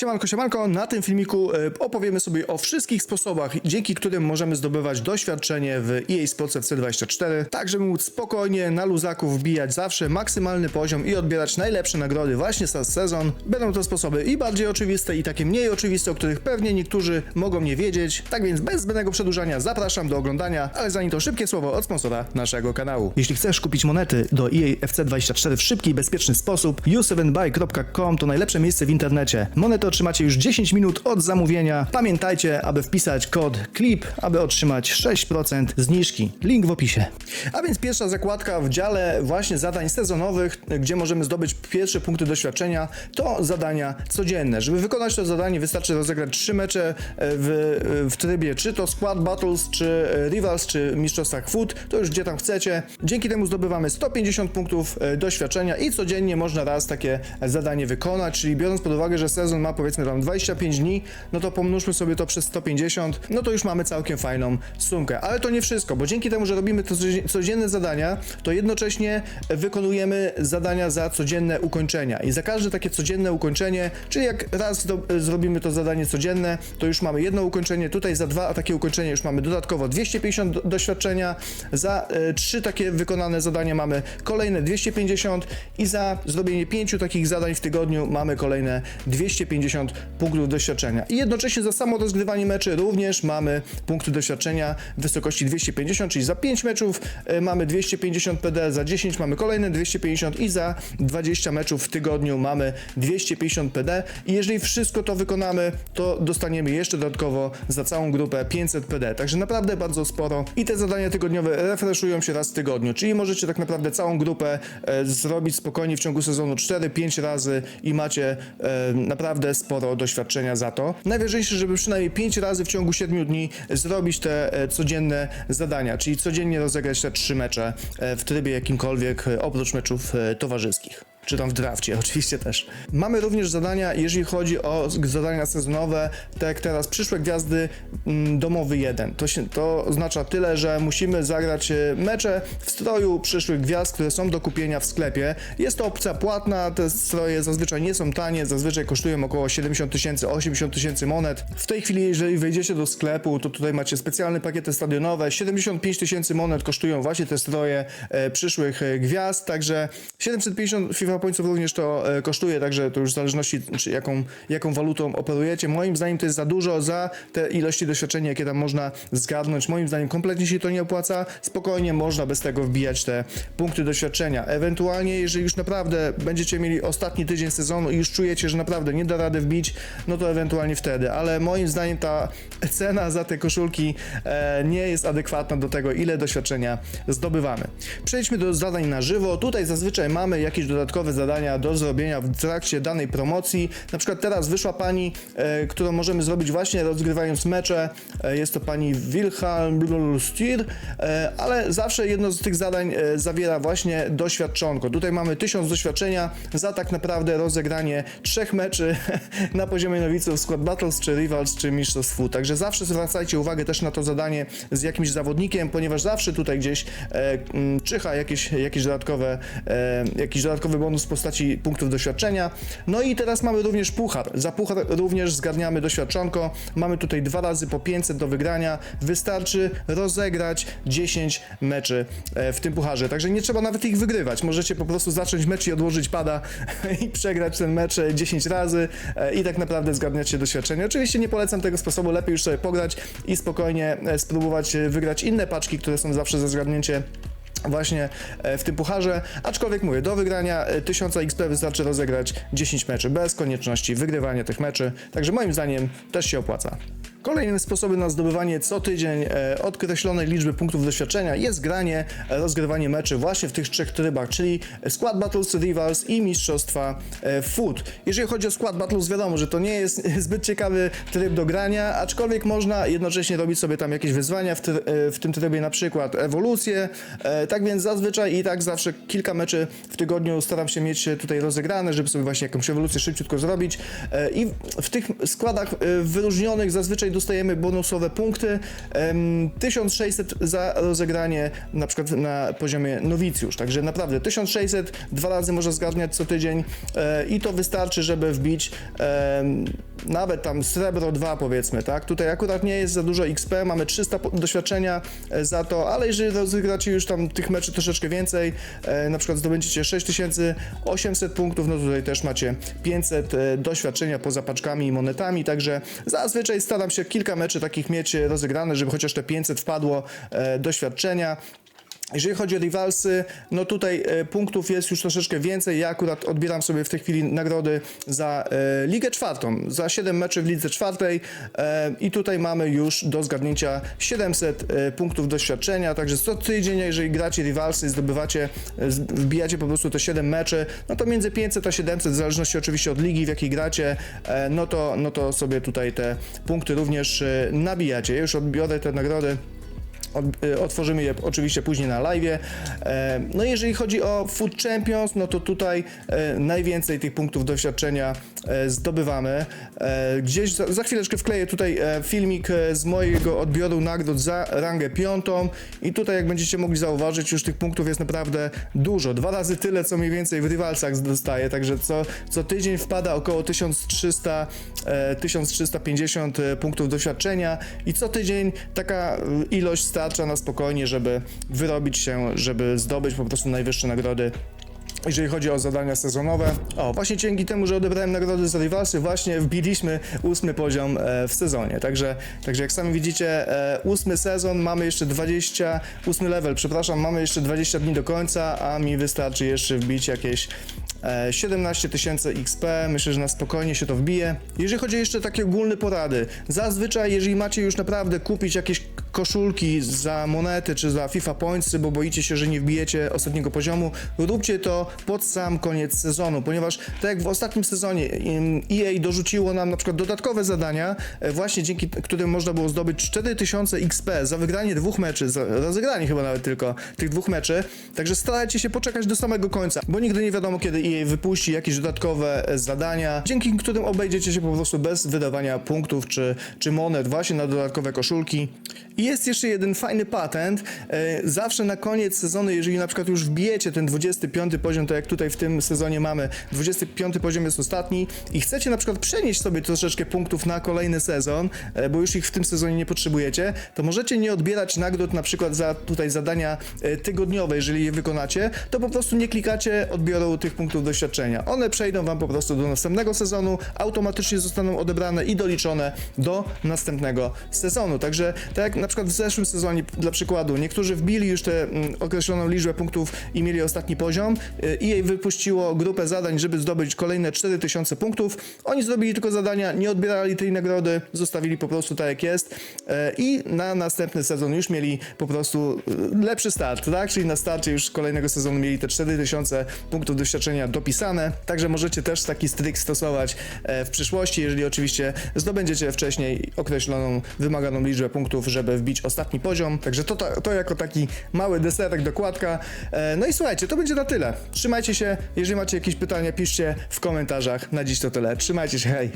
Siemanko, siemanko, na tym filmiku e, opowiemy sobie o wszystkich sposobach, dzięki którym możemy zdobywać doświadczenie w EA Sports FC24, tak żeby móc spokojnie na luzaku wbijać zawsze maksymalny poziom i odbierać najlepsze nagrody właśnie za sezon. Będą to sposoby i bardziej oczywiste i takie mniej oczywiste, o których pewnie niektórzy mogą nie wiedzieć. Tak więc bez zbędnego przedłużania zapraszam do oglądania, ale zanim to szybkie słowo od sponsora naszego kanału. Jeśli chcesz kupić monety do EA FC24 w szybki i bezpieczny sposób, u7buy.com to najlepsze miejsce w internecie. Monety otrzymacie już 10 minut od zamówienia. Pamiętajcie, aby wpisać kod CLIP, aby otrzymać 6% zniżki. Link w opisie. A więc pierwsza zakładka w dziale właśnie zadań sezonowych, gdzie możemy zdobyć pierwsze punkty doświadczenia, to zadania codzienne. Żeby wykonać to zadanie wystarczy rozegrać 3 mecze w, w trybie czy to Squad Battles, czy Rivals, czy Mistrzostwach Foot, to już gdzie tam chcecie. Dzięki temu zdobywamy 150 punktów e, doświadczenia i codziennie można raz takie zadanie wykonać, czyli biorąc pod uwagę, że sezon ma powiedzmy tam 25 dni, no to pomnóżmy sobie to przez 150, no to już mamy całkiem fajną sumkę. Ale to nie wszystko, bo dzięki temu, że robimy to codzie- codzienne zadania, to jednocześnie wykonujemy zadania za codzienne ukończenia. I za każde takie codzienne ukończenie, czyli jak raz do, zrobimy to zadanie codzienne, to już mamy jedno ukończenie, tutaj za dwa takie ukończenia już mamy dodatkowo 250 do, doświadczenia, za e, trzy takie wykonane zadania mamy kolejne 250 i za zrobienie pięciu takich zadań w tygodniu mamy kolejne 250 punktów doświadczenia. I jednocześnie za samo rozgrywanie meczy również mamy punkty doświadczenia w wysokości 250, czyli za 5 meczów e, mamy 250 PD, za 10 mamy kolejne 250 i za 20 meczów w tygodniu mamy 250 PD. I jeżeli wszystko to wykonamy, to dostaniemy jeszcze dodatkowo za całą grupę 500 PD. Także naprawdę bardzo sporo. I te zadania tygodniowe refreshują się raz w tygodniu, czyli możecie tak naprawdę całą grupę e, zrobić spokojnie w ciągu sezonu 4-5 razy i macie e, sporo doświadczenia za to. Najważniejsze, żeby przynajmniej 5 razy w ciągu 7 dni zrobić te e, codzienne zadania, czyli codziennie rozegrać te 3 mecze e, w trybie jakimkolwiek, e, oprócz meczów towarzyskich czy tam w drafcie oczywiście też. Mamy również zadania, jeżeli chodzi o zadania sezonowe, tak jak teraz przyszłe gwiazdy mm, domowy 1. To, się, to oznacza tyle, że musimy zagrać e, mecze w stroju przyszłych gwiazd, które są do kupienia w sklepie. Jest to opcja płatna, te stroje zazwyczaj nie są tanie, zazwyczaj kosztują około 70 tysięcy, 80 tysięcy monet. W tej chwili, jeżeli wejdziecie do sklepu, to tutaj macie specjalne pakiety stadionowe. 75 tysięcy monet kosztują właśnie te stroje e, przyszłych e, gwiazd, także 750 FIFA Pointsów również to e, kosztuje, także to już w zależności czy jaką, jaką walutą operujecie. Moim zdaniem to jest za dużo za te ilości doświadczenia, jakie tam można zgarnąć. Moim zdaniem kompletnie się to nie opłaca. Spokojnie można bez tego wbijać te punkty doświadczenia. Ewentualnie, jeżeli już naprawdę będziecie mieli ostatni tydzień sezonu i już czujecie, że naprawdę nie da rady wbić, no to ewentualnie wtedy, ale moim zdaniem ta cena za te koszulki e, nie jest adekwatna do tego, ile doświadczenia zdobywamy. Przejdźmy do zadań na żywo. Tutaj zazwyczaj mamy jakieś dodatkowe zadania do zrobienia w trakcie danej promocji. Na przykład teraz wyszła pani, e, którą możemy zrobić właśnie rozgrywając mecze. E, jest to pani Wilhelm Stier, e, ale zawsze jedno z tych zadań e, zawiera właśnie doświadczonko. Tutaj mamy 1000 doświadczenia za tak naprawdę rozegranie trzech meczy na poziomie nowiców Squad Battles, czy Rivals, czy Mistrzostw Foot. Także zawsze zwracajcie uwagę też na to zadanie z jakimś zawodnikiem, ponieważ zawsze tutaj gdzieś e, czyha jakieś, jakieś dodatkowe, e, jakiś dodatkowy bonus w postaci punktów doświadczenia. No i teraz mamy również puchar. Za puchar również zgarniamy doświadczonko. Mamy tutaj dwa razy po 500 do wygrania. Wystarczy rozegrać 10 meczy e, w tym pucharze. Także nie trzeba nawet ich wygrywać. Możecie po prostu zacząć mecz i odłożyć pada i przegrać ten mecz e, 10 razy e, i tak naprawdę zgarniacie doświadczenie. Oczywiście nie polecam tego sposobu, lepiej już sobie pograć i spokojnie e, spróbować e, wygrać inne paczki, które są zawsze za zgarnięcie właśnie e, w tym pucharze, aczkolwiek mówię, do wygrania e, 1000 XP wystarczy rozegrać 10 meczy bez konieczności wygrywania tych meczy, także moim zdaniem też się opłaca. Kolejnym sposobem na zdobywanie co tydzień e, określonej liczby punktów doświadczenia jest granie, e, rozgrywanie meczy właśnie w tych trzech trybach, czyli Squad Battles, Rivals i Mistrzostwa e, Foot. Jeżeli chodzi o Squad Battles, wiadomo, że to nie jest zbyt ciekawy tryb do grania, aczkolwiek można jednocześnie robić sobie tam jakieś wyzwania w, w tym trybie, na przykład ewolucję, tak więc zazwyczaj i tak zawsze kilka meczy w tygodniu staram się mieć tutaj rozegrane, żeby sobie właśnie jakąś ewolucję szybciutko zrobić i w tych składach wyróżnionych zazwyczaj dostajemy bonusowe punkty, em, 1600 za rozegranie na przykład na poziomie nowicjusz, także naprawdę 1600 dwa razy można zgarniać co tydzień e, i to wystarczy, żeby wbić nawet tam srebro 2 powiedzmy, tak? Tutaj akurat nie jest za dużo XP, mamy 300 po- doświadczenia e, za to, ale jeżeli rozegracie już tam tych meczy troszeczkę więcej, e, na przykład zdobędziecie 6800 punktów, no tutaj też macie 500 e, doświadczenia poza paczkami i monetami, także zazwyczaj staram się kilka meczy takich mieć rozegrane, żeby chociaż te 500 wpadło doświadczenia. Jeżeli chodzi o rivalsy, no tutaj e, punktów jest już troszeczkę więcej. Ja akurat odbieram sobie w tej chwili nagrody za e, Ligę Czwartą, za 7 meczy w Lidze Czwartej e, i tutaj mamy już do zgadnięcia 700 e, punktów doświadczenia, także co tydzień, jeżeli gracie rivalsy, zdobywacie, wbijacie po prostu te 7 meczy, no to między 500 a 700, w zależności oczywiście od ligi, w jakiej gracie, no to, no to sobie tutaj te punkty również nabijacie. Ja już odbiorę te nagrody. Y, otworzymy je oczywiście później na live. E, no jeżeli chodzi o Food Champions, no to tutaj e, najwięcej tych punktów doświadczenia e, zdobywamy. Gdzieś za, za chwileczkę wkleję tutaj filmik z mojego odbioru nagród za rangę piątą i tutaj jak będziecie mogli zauważyć, już tych punktów jest naprawdę dużo. Dwa razy tyle, co mniej więcej w Rivalsach dostaję, także co, co tydzień wpada około 1300, e, 1350 e, punktów doświadczenia i co tydzień taka ilość starcza na spokojnie, żeby wyrobić się, żeby zdobyć po prostu najwyższe nagrody jeżeli chodzi o zadania sezonowe. O, właśnie dzięki temu, że odebrałem nagrody za Rivalsy, właśnie wbiliśmy ósmy poziom e, w sezonie. Także, także jak sami widzicie, e, ósmy sezon, mamy jeszcze 20, ósmy level, przepraszam, mamy jeszcze 20 dni do końca, a mi wystarczy jeszcze wbić jakieś e, 17 tysięcy XP. Myślę, że na spokojnie się to wbije. Jeżeli chodzi jeszcze takie ogólne porady, zazwyczaj, jeżeli macie już naprawdę kupić jakieś koszulki za monety czy za FIFA Pointsy, bo boicie się, że nie wbijecie ostatniego poziomu, róbcie to pod sam koniec sezonu, ponieważ tak jak w ostatnim sezonie EA dorzuciło nam na przykład dodatkowe zadania, e, właśnie dzięki którym można było zdobyć 4000 XP za wygranie dwóch meczy, za rozegranie chyba nawet tylko tych dwóch meczy, także starajcie się poczekać do samego końca, bo nigdy nie wiadomo kiedy EA wypuści jakieś dodatkowe e, zadania, dzięki którym obejdziecie się po prostu bez wydawania punktów czy, czy monet właśnie na dodatkowe koszulki. I jest jeszcze jeden fajny patent. E, Zawsze na koniec sezonu, jeżeli na przykład już wbijecie ten 25 poziom, to jak tutaj w tym sezonie mamy, 25 poziom jest ostatni i chcecie na przykład przenieść sobie troszeczkę punktów na kolejny sezon, e, bo już ich w tym sezonie nie potrzebujecie, to możecie nie odbierać nagród na przykład za tutaj zadania e, tygodniowe, jeżeli je wykonacie, to po prostu nie klikacie odbioru tych punktów doświadczenia. One przejdą wam po prostu do następnego sezonu, automatycznie zostaną odebrane i doliczone do następnego sezonu. Także tak jak na przykład w zeszłym sezonie, dla przykładu, niektórzy wbili już tę mm, określoną liczbę punktów i mieli ostatni poziom. y, EA wypuściło grupę zadań, żeby zdobyć kolejne 4000 punktów. Oni zrobili tylko zadania, nie odbierali tej nagrody, zostawili po prostu tak jak jest e, i na następny sezon już mieli po prostu y, lepszy start, tak? Czyli na starcie już kolejnego sezonu mieli te 4000 punktów doświadczenia dopisane. Także możecie też taki stryk stosować e, w przyszłości, jeżeli oczywiście zdobędziecie wcześniej określoną, wymaganą liczbę punktów, żeby wbić ostatni poziom. Także to, to, to jako taki mały deserek, dokładka. E, No i słuchajcie, to będzie na tyle. Trzymajcie się. Jeżeli macie jakieś pytania, piszcie w komentarzach. Na dziś to tyle. Trzymajcie się, hej!